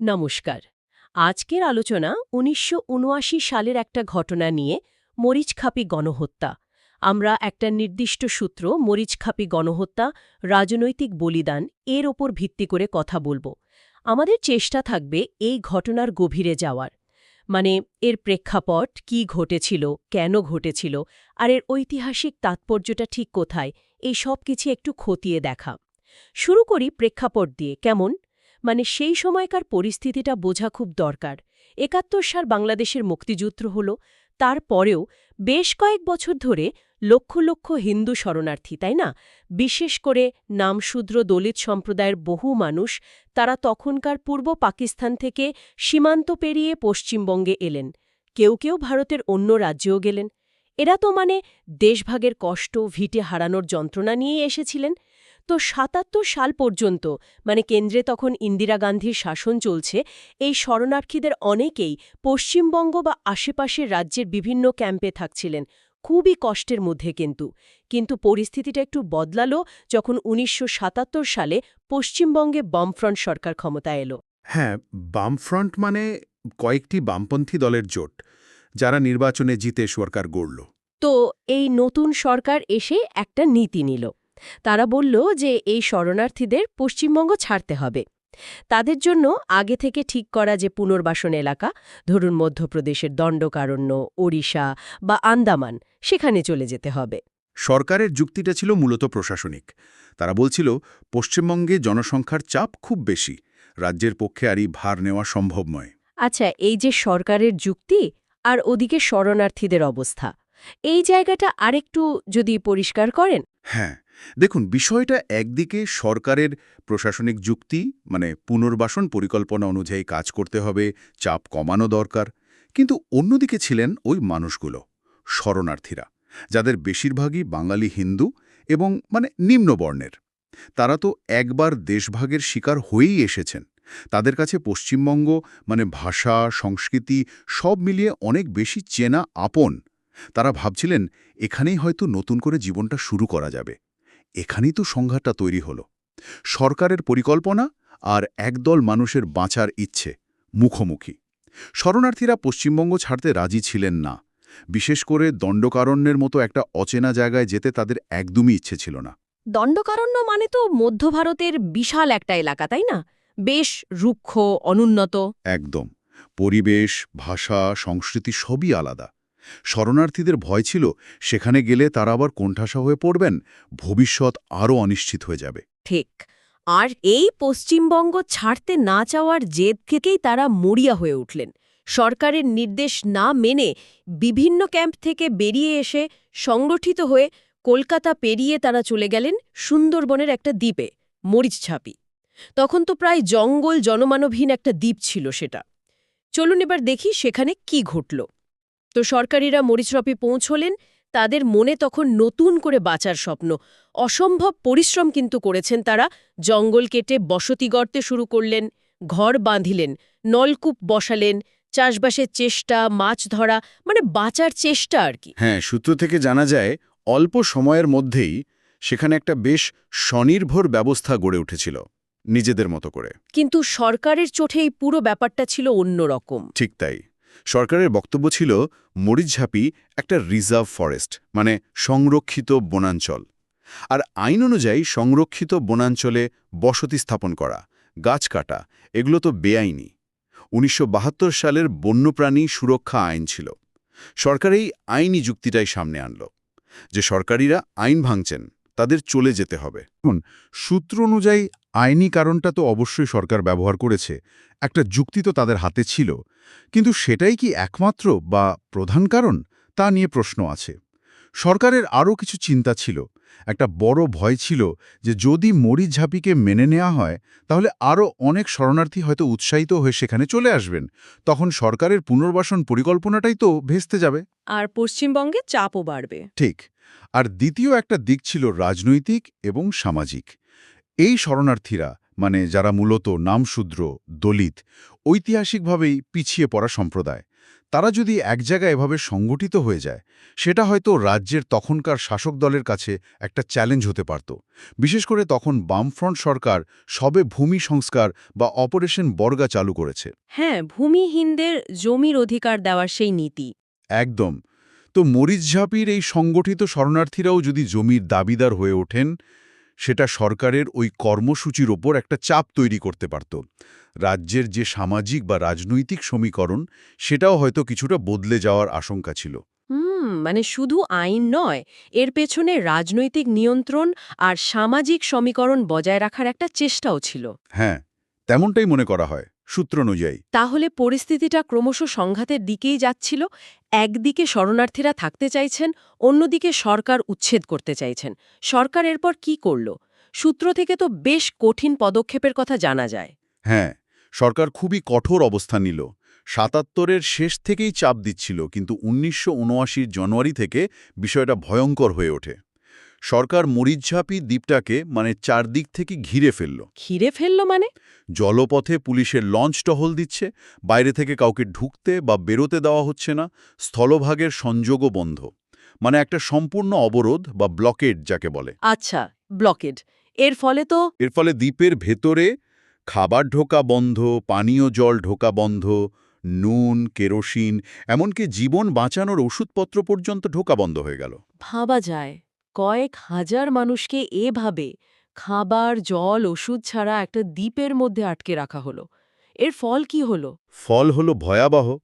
নমস্কার। আজকের আলোচনা উনিশশো উনআশি সালের একটা ঘটনা নিয়ে মরিচখাপি গণহত্যা। আমরা একটা নির্দিষ্ট সূত্র মরিচখাপি গণহত্যা, রাজনৈতিক বলিদান, এর ওপর ভিত্তি করে কথা বলব। আমাদের চেষ্টা থাকবে এই ঘটনার গভীরে যাওয়ার। মানে এর প্রেক্ষাপট, কি ঘটেছিল, কেন ঘটেছিল, আর এর ঐতিহাসিক তাৎপর্যটা ঠিক কোথায়, এই সব কিছু একটু খতিয়ে দেখা। শুরু করি প্রেক্ষাপট দিয়ে, কেমন? মানে সেই সময়কার পরিস্থিতিটা বোঝা খুব দরকার। একাত্তর সাল বাংলাদেশের মুক্তিযুদ্ধ হল, তারপরেও বেশ কয়েক বছর ধরে লক্ষ লক্ষ হিন্দু শরণার্থী, তাই না? বিশেষ করে নামশূদ্র দলিত সম্প্রদায়ের বহু মানুষ তারা তখনকার পূর্ব পাকিস্তান থেকে সীমান্ত পেরিয়ে পশ্চিমবঙ্গে এলেন। কেউ কেউ ভারতের অন্য রাজ্যেও গেলেন। এরা তো মানে দেশভাগের কষ্ট, ভিটে হারানোর যন্ত্রণা নিয়েই এসেছিলেন। তো সাতাত্তর সাল পর্যন্ত মানে কেন্দ্রে তখন ইন্দিরা গান্ধীর শাসন চলছে এই শরণার্থীদের অনেকেই পশ্চিমবঙ্গ বা আশেপাশের রাজ্যের বিভিন্ন ক্যাম্পে থাকছিলেন। খুবই কষ্টের মধ্যে কিন্তু। কিন্তু পরিস্থিতিটা একটু বদলালো যখন উনিশশো সাতাত্তর সালে পশ্চিমবঙ্গে বামফ্রন্ট সরকার ক্ষমতায় এলো। হ্যাঁ বামফ্রন্ট মানে কয়েকটি বামপন্থী দলের জোট যারা নির্বাচনে জিতে সরকার গড়ল। তো এই নতুন সরকার এসে একটা নীতি নিল। তারা বলল যে এই শরণার্থীদের পশ্চিমবঙ্গ ছাড়তে হবে। তাদের জন্য আগে থেকে ঠিক করা যে পুনর্বাসন এলাকা ধরুন মধ্যপ্রদেশের দণ্ডকারণ্য ওড়িশা বা আন্দামান সেখানে চলে যেতে হবে। সরকারের যুক্তিটা ছিল মূলত প্রশাসনিক। তারা বলছিল পশ্চিমবঙ্গে জনসংখ্যার চাপ খুব বেশি রাজ্যের পক্ষে আর এই ভার নেওয়া সম্ভব নয়। আচ্ছা এই যে সরকারের যুক্তি আর ওদিকে শরণার্থীদের অবস্থা এই জায়গাটা আরেকটু যদি পরিষ্কার করেন? হ্যাঁ দেখুন, বিষয়টা একদিকে সরকারের প্রশাসনিক যুক্তি মানে পুনর্বাসন পরিকল্পনা অনুযায়ী কাজ করতে হবে, চাপ কমানো দরকার, কিন্তু অন্যদিকে ছিলেন ওই মানুষগুলো, শরণার্থীরা, যাদের বেশিরভাগই বাঙালি হিন্দু এবং মানে নিম্নবর্ণের। তারা তো একবার দেশভাগের শিকার হয়েই এসেছেন। তাদের কাছে পশ্চিমবঙ্গ মানে ভাষা, সংস্কৃতি সব মিলিয়ে অনেক বেশি চেনা আপন। তারা ভাবছিলেন, এখানেই হয়তো নতুন করে জীবনটা শুরু করা যাবে। এখানেই তো সংঘাতটা তৈরি হলো। সরকারের পরিকল্পনা আর একদল মানুষের বাঁচার ইচ্ছে মুখোমুখি। শরণার্থীরা পশ্চিমবঙ্গ ছাড়তে রাজি ছিলেন না। বিশেষ করে দণ্ডকারণ্যের মতো একটা অচেনা জায়গায় যেতে তাদের একদমই ইচ্ছে ছিল না। দণ্ডকারণ্য মানে তো মধ্য ভারতের বিশাল একটা এলাকা তাই না? বেশ রুক্ষ অনুন্নত। একদম। পরিবেশ ভাষা সংস্কৃতি সবই আলাদা। শরণার্থীদের ভয় ছিল, সেখানে গেলে তারা আবার কোণঠাসা হয়ে পড়বেন, ভবিষ্যৎ আরও অনিশ্চিত হয়ে যাবে। ঠিক। আর এই পশ্চিমবঙ্গ ছাড়তে না চাওয়ার জেদ থেকেই তারা মরিয়া হয়ে উঠলেন। সরকারের নির্দেশ না মেনে বিভিন্ন ক্যাম্প থেকে বেরিয়ে এসে সংগঠিত হয়ে কলকাতা পেরিয়ে তারা চলে গেলেন সুন্দরবনের একটা দ্বীপে মরিচছাপি তখন তো প্রায় জঙ্গল জনমানবহীন একটা দ্বীপ ছিল সেটা। চলুন এবার দেখি সেখানে কি ঘটল। তো সরকারিরা মরিচরপে পৌঁছলেন তাদের মনে তখন নতুন করে বাঁচার স্বপ্ন। অসম্ভব পরিশ্রম কিন্তু করেছেন তারা জঙ্গল কেটে বসতি গড়তে শুরু করলেন ঘর বাঁধিলেন নলকূপ বসালেন চাষবাসের চেষ্টা মাছ ধরা মানে বাঁচার চেষ্টা আর কি। হ্যাঁ সূত্র থেকে জানা যায় অল্প সময়ের মধ্যেই সেখানে একটা বেশ স্বনির্ভর ব্যবস্থা গড়ে উঠেছিল নিজেদের মতো করে। কিন্তু সরকারের চোখে এই পুরো ব্যাপারটা ছিল অন্যরকম ঠিক তাই। সরকারের বক্তব্য ছিল মরিচঝাপি একটা রিজার্ভ ফরেস্ট মানে সংরক্ষিত বনাঞ্চল। আর আইন অনুযায়ী সংরক্ষিত বনাঞ্চলে বসতি স্থাপন করা, গাছ কাটা, এগুলো তো বেআইনি। উনিশশো বাহাত্তর সালের বন্যপ্রাণী সুরক্ষা আইন ছিল। সরকার এই আইনি যুক্তিটাই সামনে আনল, যে সরকারিরা আইন ভাঙছেন, তাদের চলে যেতে হবে। সূত্র অনুযায়ী আইনি কারণটা তো অবশ্যই সরকার ব্যবহার করেছে। একটা যুক্তি তো তাদের হাতে ছিল। কিন্তু সেটাই কি একমাত্র বা প্রধান কারণ? তা নিয়ে প্রশ্ন আছে। সরকারের আরও কিছু চিন্তা ছিল। একটা বড় ভয় ছিল যে যদি মরিচ ঝাঁপিকে মেনে নেওয়া হয় তাহলে আরও অনেক শরণার্থী হয়তো উৎসাহিত হয়ে সেখানে চলে আসবেন। তখন সরকারের পুনর্বাসন পরিকল্পনাটাই তো ভেস্তে যাবে। আর পশ্চিমবঙ্গে চাপও বাড়বে। ঠিক। আর দ্বিতীয় একটা দিক ছিল রাজনৈতিক এবং সামাজিক। এই শরণার্থীরা মানে যারা মূলত নামশূদ্র দলিত ঐতিহাসিকভাবেই পিছিয়ে পড়া সম্প্রদায় তারা যদি এক জায়গায় এভাবে সংগঠিত হয়ে যায় সেটা হয়তো রাজ্যের তখনকার শাসক দলের কাছে একটা চ্যালেঞ্জ হতে পারত। বিশেষ করে তখন বামফ্রন্ট সরকার সবে ভূমি সংস্কার বা অপারেশন বর্গা চালু করেছে। হ্যাঁ ভূমিহীনদের জমির অধিকার দেওয়ার সেই নীতি। একদম। তো মরিচঝাপির এই সংগঠিত শরণার্থীরাও যদি জমির দাবিদার হয়ে ওঠেন সেটা সরকারের ওই কর্মসূচির ওপর একটা চাপ তৈরি করতে পারত। রাজ্যের যে সামাজিক বা রাজনৈতিক সমীকরণ সেটাও হয়তো কিছুটা বদলে যাওয়ার আশঙ্কা ছিল। হুম মানে শুধু আইন নয় এর পেছনে রাজনৈতিক নিয়ন্ত্রণ আর সামাজিক সমীকরণ বজায় রাখার একটা চেষ্টাও ছিল। হ্যাঁ তেমনটাই মনে করা হয়। সূত্র অনুযায়ী। তাহলে পরিস্থিতিটা ক্রমশ সংঘাতের দিকেই যাচ্ছিল একদিকে শরণার্থীরা থাকতে চাইছেন অন্যদিকে সরকার উচ্ছেদ করতে চাইছেন। সরকার এরপর কি করল? সূত্র থেকে তো বেশ কঠিন পদক্ষেপের কথা জানা যায়। হ্যাঁ সরকার খুবই কঠোর অবস্থান নিল। সাতাত্তরের শেষ থেকেই চাপ দিচ্ছিল কিন্তু উনিশশো জানুয়ারি থেকে বিষয়টা ভয়ঙ্কর হয়ে ওঠে। সরকার মরিচঝাপি দ্বীপটাকে মানে চারদিক থেকে ঘিরে ফেলল। ঘিরে ফেলল মানে? জলপথে পুলিশের লঞ্চ টহল দিচ্ছে বাইরে থেকে কাউকে ঢুকতে বা বেরোতে দেওয়া হচ্ছে না স্থলভাগের সংযোগও বন্ধ। মানে একটা সম্পূর্ণ অবরোধ বা ব্লকেড যাকে বলে। আচ্ছা ব্লকেড। এর ফলে তো এর ফলে দ্বীপের ভেতরে খাবার ঢোকা বন্ধ পানীয় জল ঢোকা বন্ধ নুন কেরোসিন এমনকি জীবন বাঁচানোর ওষুধপত্র পর্যন্ত ঢোকা বন্ধ হয়ে গেল। ভাবা যায়। কয়েক হাজার মানুষকে এভাবে খাবার, জল, ওষুধ ছাড়া একটা দ্বীপের মধ্যে আটকে রাখা হলো। এর ফল কি হলো? ফল হলো ভয়াবহ।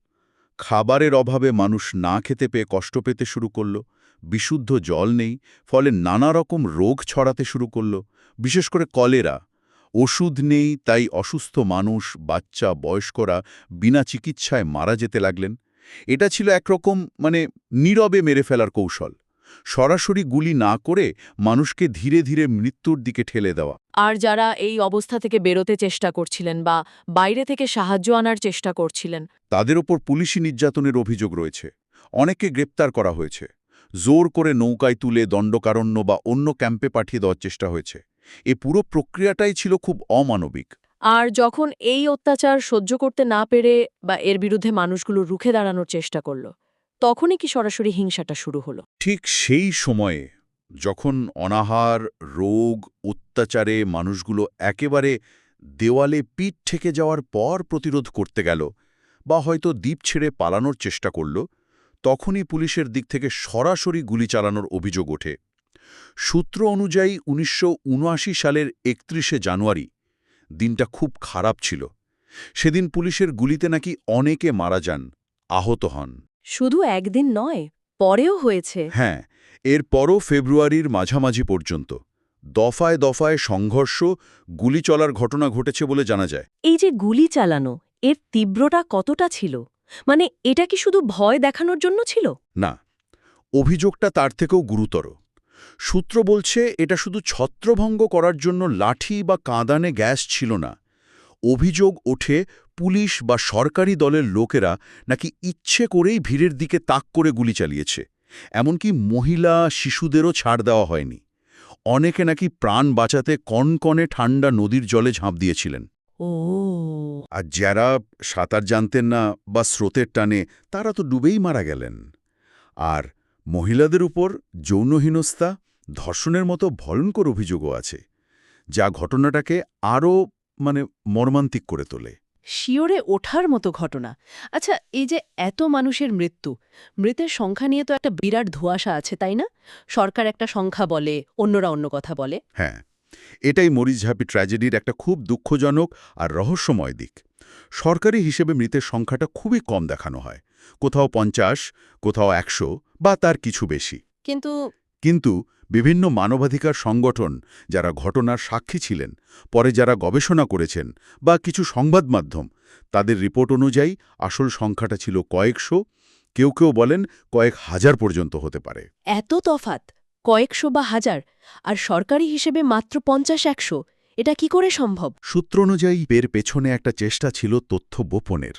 খাবারের অভাবে মানুষ না খেতে পেয়ে কষ্ট পেতে শুরু করল। বিশুদ্ধ জল নেই, ফলে নানা রকম রোগ ছড়াতে শুরু করল। বিশেষ করে কলেরা। ওষুধ নেই, তাই অসুস্থ মানুষ, বাচ্চা, বয়স্করা বিনা চিকিৎসায় মারা যেতে লাগলেন। এটা ছিল একরকম মানে নীরবে মেরে ফেলার কৌশল। সরাসরি গুলি না করে মানুষকে ধীরে ধীরে মৃত্যুর দিকে ঠেলে দেওয়া। আর যারা এই অবস্থা থেকে বেরোতে চেষ্টা করছিলেন বা বাইরে থেকে সাহায্য আনার চেষ্টা করছিলেন। তাদের ওপর পুলিশি নির্যাতনের অভিযোগ রয়েছে। অনেকে গ্রেপ্তার করা হয়েছে। জোর করে নৌকায় তুলে দণ্ডকারণ্য বা অন্য ক্যাম্পে পাঠিয়ে দেওয়ার চেষ্টা হয়েছে। এ পুরো প্রক্রিয়াটাই ছিল খুব অমানবিক। আর যখন এই অত্যাচার সহ্য করতে না পেরে বা এর বিরুদ্ধে মানুষগুলো রুখে দাঁড়ানোর চেষ্টা করল তখনই কি সরাসরি হিংসাটা শুরু হলো? ঠিক সেই সময়ে যখন অনাহার, রোগ, অত্যাচারে মানুষগুলো একেবারে দেওয়ালে পিঠ ঠেকে যাওয়ার পর প্রতিরোধ করতে গেল বা হয়তো দ্বীপ ছেড়ে পালানোর চেষ্টা করল, তখনই পুলিশের দিক থেকে সরাসরি গুলি চালানোর অভিযোগ ওঠে। সূত্র অনুযায়ী উনিশশো উনআশি সালের একত্রিশে জানুয়ারি দিনটা খুব খারাপ ছিল। সেদিন পুলিশের গুলিতে নাকি অনেকে মারা যান, আহত হন। শুধু একদিন নয় পরেও হয়েছে। হ্যাঁ এরপরও ফেব্রুয়ারির মাঝামাঝি পর্যন্ত। দফায় দফায় সংঘর্ষ গুলি চলার ঘটনা ঘটেছে বলে জানা যায়। এই যে গুলি চালানো এর তীব্রতা কতটা ছিল? মানে এটা কি শুধু ভয় দেখানোর জন্য ছিল? না অভিযোগটা তার থেকেও গুরুতর। সূত্র বলছে এটা শুধু ছত্রভঙ্গ করার জন্য লাঠি বা কাঁদানে গ্যাস ছিল না। অভিযোগ ওঠে পুলিশ বা সরকারি দলের লোকেরা নাকি ইচ্ছে করেই ভিড়ের দিকে তাক করে গুলি চালিয়েছে। এমনকি মহিলা শিশুদেরও ছাড় দেওয়া হয়নি। অনেকে নাকি প্রাণ বাঁচাতে কনকনে ঠান্ডা নদীর জলে ঝাঁপ দিয়েছিলেন। ও। আর যারা সাঁতার জানতেন না বা স্রোতের টানে তারা তো ডুবেই মারা গেলেন। আর মহিলাদের উপর যৌনহীনস্তা ধর্ষণের মতো ভয়ঙ্কর অভিযোগও আছে যা ঘটনাটাকে আরও মানে মর্মান্তিক করে তোলে। শিওরে ওঠার মতো ঘটনা। আচ্ছা এই যে এত মানুষের মৃত্যু মৃতের সংখ্যা নিয়ে তো একটা বিরাট ধোঁয়াশা আছে তাই না? সরকার একটা সংখ্যা বলে অন্যরা অন্য কথা বলে। হ্যাঁ এটাই মরিচঝাপি ট্র্যাজেডির একটা খুব দুঃখজনক আর রহস্যময় দিক। সরকারি হিসেবে মৃতের সংখ্যাটা খুবই কম দেখানো হয়। কোথাও পঞ্চাশ কোথাও একশো বা তার কিছু বেশি। কিন্তু কিন্তু বিভিন্ন মানবাধিকার সংগঠন যারা ঘটনার সাক্ষী ছিলেন পরে যারা গবেষণা করেছেন বা কিছু সংবাদ মাধ্যম তাদের রিপোর্ট অনুযায়ী আসল সংখ্যাটা ছিল কয়েকশো কেউ কেউ বলেন কয়েক হাজার পর্যন্ত হতে পারে। এত তফাত কয়েকশো বা হাজার আর সরকারি হিসেবে মাত্র পঞ্চাশ একশো এটা কি করে সম্ভব? সূত্র অনুযায়ী এর পেছনে একটা চেষ্টা ছিল তথ্য গোপনের।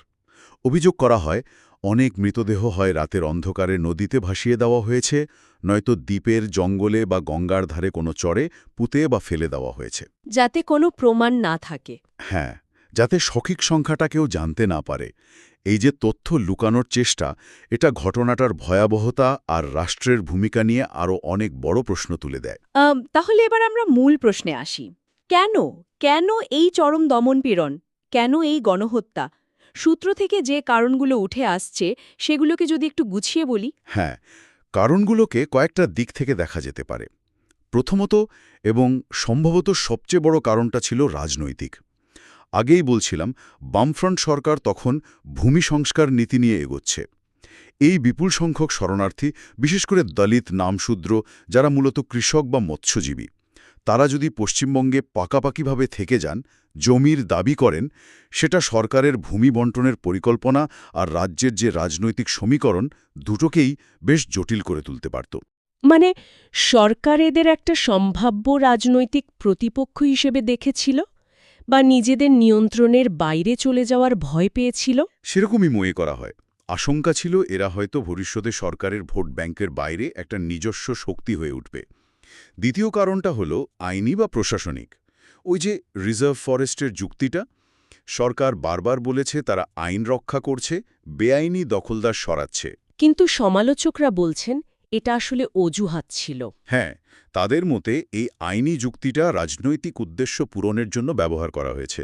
অভিযোগ করা হয় অনেক মৃতদেহ হয় রাতের অন্ধকারে নদীতে ভাসিয়ে দেওয়া হয়েছে নয়তো দ্বীপের জঙ্গলে বা গঙ্গার ধারে কোনো চরে পুঁতে বা ফেলে দেওয়া হয়েছে। যাতে কোনো প্রমাণ না থাকে। হ্যাঁ যাতে সঠিক সংখ্যাটা কেউ জানতে না পারে। এই যে তথ্য লুকানোর চেষ্টা এটা ঘটনাটার ভয়াবহতা আর রাষ্ট্রের ভূমিকা নিয়ে আরও অনেক বড় প্রশ্ন তুলে দেয়। তাহলে এবার আমরা মূল প্রশ্নে আসি। কেন কেন এই চরম দমনপীড়ন? কেন এই গণহত্যা? সূত্র থেকে যে কারণগুলো উঠে আসছে সেগুলোকে যদি একটু গুছিয়ে বলি। হ্যাঁ কারণগুলোকে কয়েকটা দিক থেকে দেখা যেতে পারে। প্রথমত এবং সম্ভবত সবচেয়ে বড় কারণটা ছিল রাজনৈতিক। আগেই বলছিলাম, বামফ্রন্ট সরকার তখন ভূমি সংস্কার নীতি নিয়ে এগোচ্ছে। এই বিপুল সংখ্যক শরণার্থী, বিশেষ করে দলিত, নামশূদ্র, যারা মূলত কৃষক বা মৎস্যজীবী তারা যদি পশ্চিমবঙ্গে পাকাপাকিভাবে থেকে যান জমির দাবি করেন সেটা সরকারের ভূমি বন্টনের পরিকল্পনা আর রাজ্যের যে রাজনৈতিক সমীকরণ দুটোকেই বেশ জটিল করে তুলতে পারত। মানে সরকার এদের একটা সম্ভাব্য রাজনৈতিক প্রতিপক্ষ হিসেবে দেখেছিল? বা নিজেদের নিয়ন্ত্রণের বাইরে চলে যাওয়ার ভয় পেয়েছিল? সেরকমই মনে করা হয়। আশঙ্কা ছিল এরা হয়তো ভবিষ্যতে সরকারের ভোট ব্যাংকের বাইরে একটা নিজস্ব শক্তি হয়ে উঠবে। দ্বিতীয় কারণটা হলো আইনি বা প্রশাসনিক। ওই যে রিজার্ভ ফরেস্টের যুক্তিটা সরকার বারবার বলেছে তারা আইন রক্ষা করছে বেআইনি দখলদার সরাচ্ছে। কিন্তু সমালোচকরা বলছেন এটা আসলে অজুহাত ছিল। হ্যাঁ তাদের মতে এই আইনি যুক্তিটা রাজনৈতিক উদ্দেশ্য পূরণের জন্য ব্যবহার করা হয়েছে।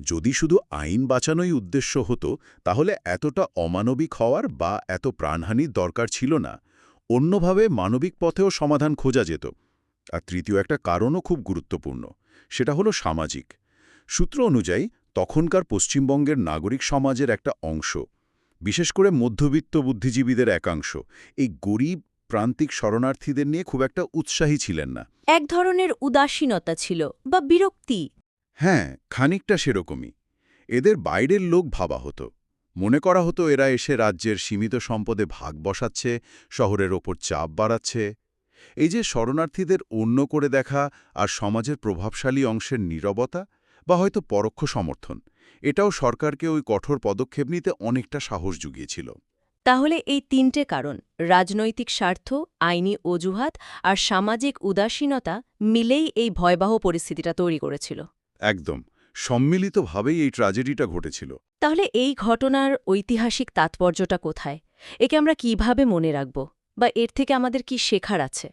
যদি শুধু আইন বাঁচানোই উদ্দেশ্য হতো তাহলে এতটা অমানবিক হওয়ার বা এত প্রাণহানির দরকার ছিল না। অন্যভাবে মানবিক পথেও সমাধান খোঁজা যেত। আর তৃতীয় একটা কারণও খুব গুরুত্বপূর্ণ সেটা হলো সামাজিক। সূত্র অনুযায়ী তখনকার পশ্চিমবঙ্গের নাগরিক সমাজের একটা অংশ বিশেষ করে মধ্যবিত্ত বুদ্ধিজীবীদের একাংশ এই গরিব প্রান্তিক শরণার্থীদের নিয়ে খুব একটা উৎসাহী ছিলেন না। এক ধরনের উদাসীনতা ছিল বা বিরক্তি। হ্যাঁ খানিকটা সেরকমই। এদের বাইরের লোক ভাবা হতো। মনে করা হতো এরা এসে রাজ্যের সীমিত সম্পদে ভাগ বসাচ্ছে শহরের ওপর চাপ বাড়াচ্ছে। এই যে শরণার্থীদের অন্য করে দেখা আর সমাজের প্রভাবশালী অংশের নীরবতা বা হয়তো পরোক্ষ সমর্থন এটাও সরকারকে ওই কঠোর পদক্ষেপ নিতে অনেকটা সাহস জুগিয়েছিল। তাহলে এই তিনটে কারণ রাজনৈতিক স্বার্থ আইনি অজুহাত আর সামাজিক উদাসীনতা মিলেই এই ভয়াবহ পরিস্থিতিটা তৈরি করেছিল। একদম। সম্মিলিতভাবেই এই ট্র্যাজেডিটা ঘটেছিল। তাহলে এই ঘটনার ঐতিহাসিক তাৎপর্যটা কোথায়? একে আমরা কীভাবে মনে রাখব? বা এর থেকে আমাদের কি শেখার আছে?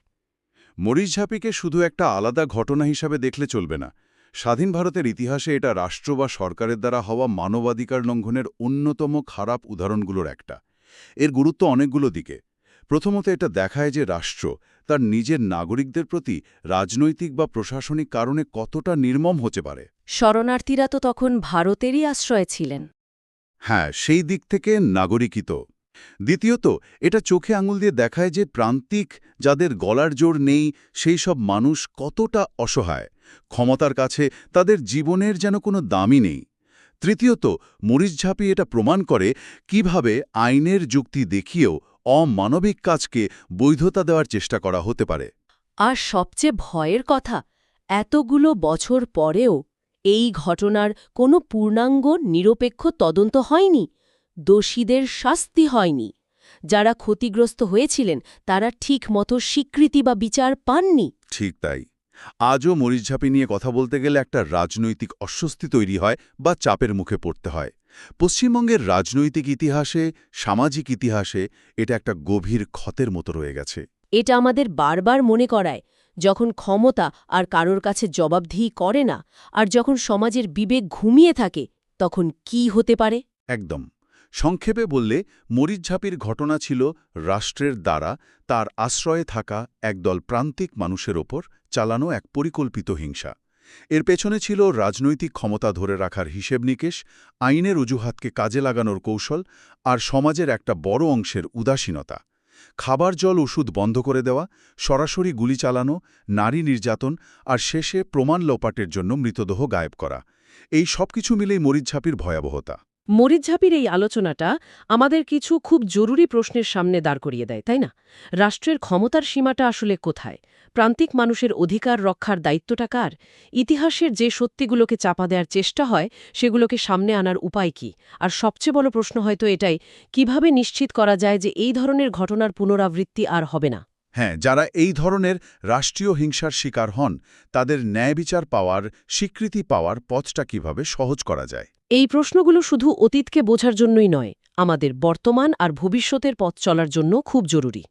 মরিচঝাপিকে শুধু একটা আলাদা ঘটনা হিসাবে দেখলে চলবে না। স্বাধীন ভারতের ইতিহাসে এটা রাষ্ট্র বা সরকারের দ্বারা হওয়া মানবাধিকার লঙ্ঘনের অন্যতম খারাপ উদাহরণগুলোর একটা। এর গুরুত্ব অনেকগুলো দিকে। প্রথমত এটা দেখায় যে রাষ্ট্র তার নিজের নাগরিকদের প্রতি রাজনৈতিক বা প্রশাসনিক কারণে কতটা নির্মম হতে পারে। শরণার্থীরা তো তখন ভারতেরই আশ্রয়ে ছিলেন। হ্যাঁ সেই দিক থেকে নাগরিকিত দ্বিতীয়ত এটা চোখে আঙুল দিয়ে দেখায় যে প্রান্তিক যাদের গলার জোর নেই সেই সব মানুষ কতটা অসহায়। ক্ষমতার কাছে তাদের জীবনের যেন কোনো দামই নেই। তৃতীয়ত মরিচঝাপি এটা প্রমাণ করে কীভাবে আইনের যুক্তি দেখিয়েও অমানবিক কাজকে বৈধতা দেওয়ার চেষ্টা করা হতে পারে। আর সবচেয়ে ভয়ের কথা এতগুলো বছর পরেও এই ঘটনার কোনো পূর্ণাঙ্গ নিরপেক্ষ তদন্ত হয়নি দোষীদের শাস্তি হয়নি। যারা ক্ষতিগ্রস্ত হয়েছিলেন তারা ঠিক মতো স্বীকৃতি বা বিচার পাননি। ঠিক তাই। আজও মরিচঝাপি নিয়ে কথা বলতে গেলে একটা রাজনৈতিক অস্বস্তি তৈরি হয় বা চাপের মুখে পড়তে হয়। পশ্চিমবঙ্গের রাজনৈতিক ইতিহাসে সামাজিক ইতিহাসে এটা একটা গভীর ক্ষতের মতো রয়ে গেছে। এটা আমাদের বারবার মনে করায় যখন ক্ষমতা আর কারোর কাছে জবাবদিহি করে না আর যখন সমাজের বিবেক ঘুমিয়ে থাকে তখন কি হতে পারে? একদম। সংক্ষেপে বললে মরিচঝাপির ঘটনা ছিল রাষ্ট্রের দ্বারা তার আশ্রয়ে থাকা একদল প্রান্তিক মানুষের ওপর চালানো এক পরিকল্পিত হিংসা। এর পেছনে ছিল রাজনৈতিক ক্ষমতা ধরে রাখার হিসেব নিকেশ, আইনের অজুহাতকে কাজে লাগানোর কৌশল আর সমাজের একটা বড় অংশের উদাসীনতা। খাবার, জল, ওষুধ বন্ধ করে দেওয়া, সরাসরি গুলি চালানো, নারী নির্যাতন আর শেষে প্রমাণ লোপাটের জন্য মৃতদেহ গায়েব করা। এই সবকিছু মিলেই মরিচঝাপির ভয়াবহতা। মরিচঝাপির এই আলোচনাটা আমাদের কিছু খুব জরুরি প্রশ্নের সামনে দাঁড় করিয়ে দেয়, তাই না? রাষ্ট্রের ক্ষমতার সীমাটা আসলে কোথায়? প্রান্তিক মানুষের অধিকার রক্ষার দায়িত্বটা কার? ইতিহাসের যে সত্যিগুলোকে চাপা দেওয়ার চেষ্টা হয় সেগুলোকে সামনে আনার উপায় কি? আর সবচেয়ে বড় প্রশ্ন হয়তো এটাই কীভাবে নিশ্চিত করা যায় যে এই ধরনের ঘটনার পুনরাবৃত্তি আর হবে না? হ্যাঁ যারা এই ধরনের রাষ্ট্রীয় হিংসার শিকার হন তাদের ন্যায় বিচার পাওয়ার স্বীকৃতি পাওয়ার পথটা কীভাবে সহজ করা যায়? এই প্রশ্নগুলো শুধু অতীতকে বোঝার জন্যই নয় আমাদের বর্তমান আর ভবিষ্যতের পথ চলার জন্য খুব জরুরি।